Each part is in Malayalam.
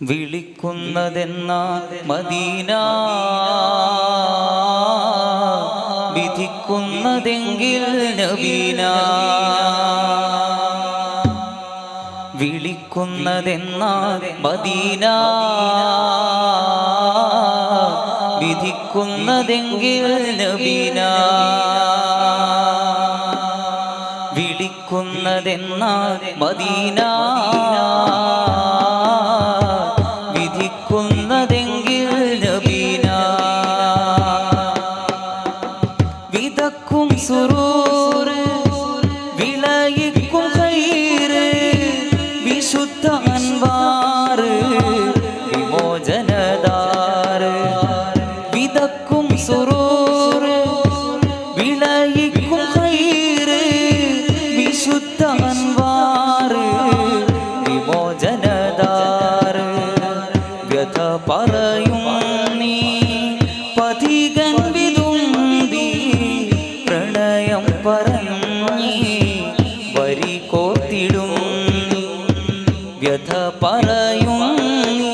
വിളിക്കുന്നതെന്ന മദീന വിധിക്കുന്നതെങ്കിൽ നബീന വിളിക്കുന്നതെന്നാൽ മദീന വിധിക്കുന്നതെങ്കിൽ നബീന വിളിക്കുന്നതെന്നാൽ മദീന involved. വ്യഥ പറയും നീ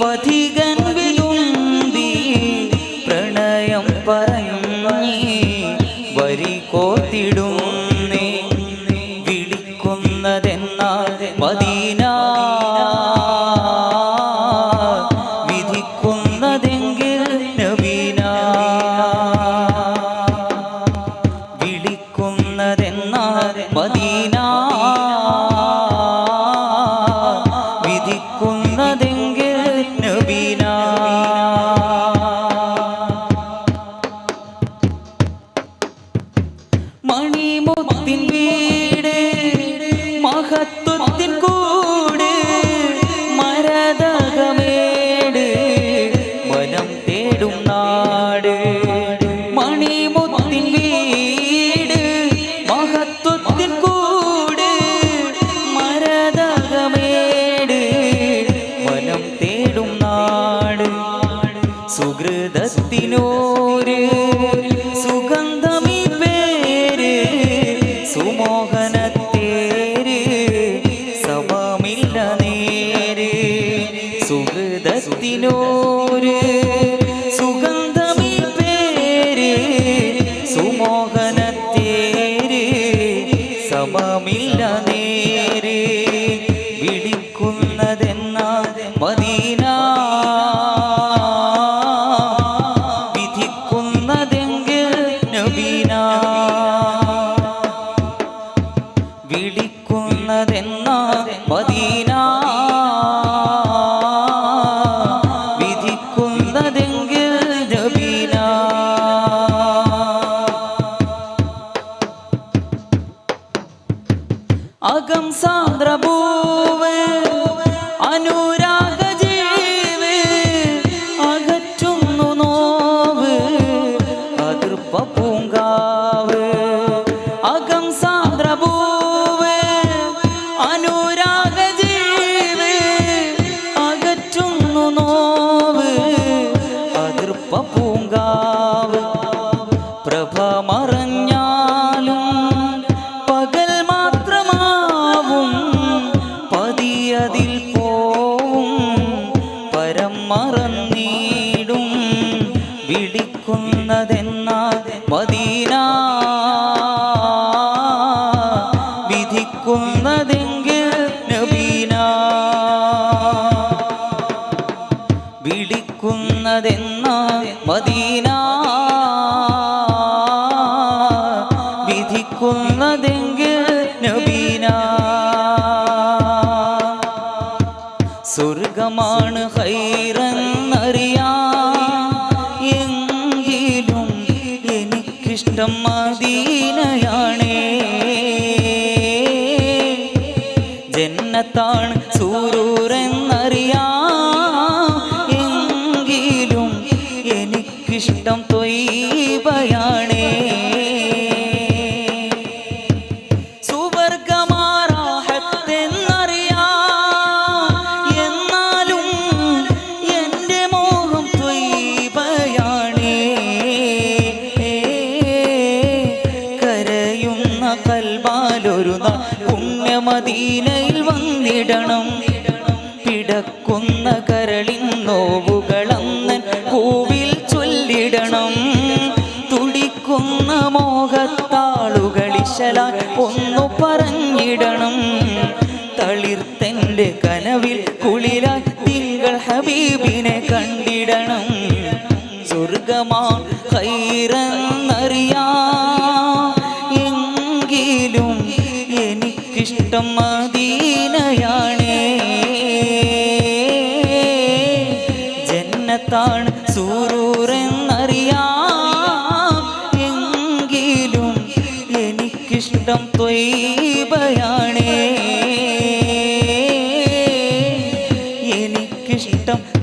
പതികൻ വിതുമ്പി പ്രണയം പറയും വരി കോത്തിടും നീ. വിളിക്കുന്നതെന്നാൽ മദീന വിധിക്കുന്നതെങ്കിൽ നവീന വിളിക്കുന്നതെന്നാൽ മദീന സുഹൃതത്തിനോര് സുഗന്ധമീ പേര് സുമോഹനത്തേര് സമമില്ല നേര്. സുഹൃതത്തിനോര് സുഗന്ധമീ പേര് സുമോഹനത്തേര് സമമില്ല നേര്. വിളിക്കുന്നതെന്ന മദീന വിളിക്കുന്നതെന്ന മദീന. വിധിക്കുന്നതെങ്കിൽ ജബീന അകം സാന്ദ്രഭൂവ് അനുരാഗ മദീന വിധിക്കുന്നതെങ്കിൽ നബീന. വിളിക്കുന്നതെന്ന മദീന. വിധിക്കുന്നതെങ്കിൽ നബീന. സ്വർഗമാണ് ഹൈറെന്നറിയാം. എനിക്കിഷ്ടം മദീനയാണേ ജന്നത്താണ് സൂരൂരെന്നറിയാം പുണ്യമദീനയിൽ വന്നിടണം. പിടക്കുന്ന കരളിൻ നോവുകളന്നൻ പൂവിൽ ചൊല്ലിടണം. തുടിക്കുന്ന മോഹത്താളുകളിശല ഒന്നു പറഞ്ഞിടണം. തളിർത്തന്റെ കനവിൽ കുളിരായി തിങ്കൾ ഹബീബിനെ കണ്ടിടണം. സ്വർഗമാ ഹൈറന്നറിയാം കൂട്ടം മദീനയാണ്. ജന്നത്താണ് സൂറൂറെന്നറിയാം. എങ്കിലും എനിക്കിഷ്ടം ത്വയ്ബയാണ് എനിക്കിഷ്ടം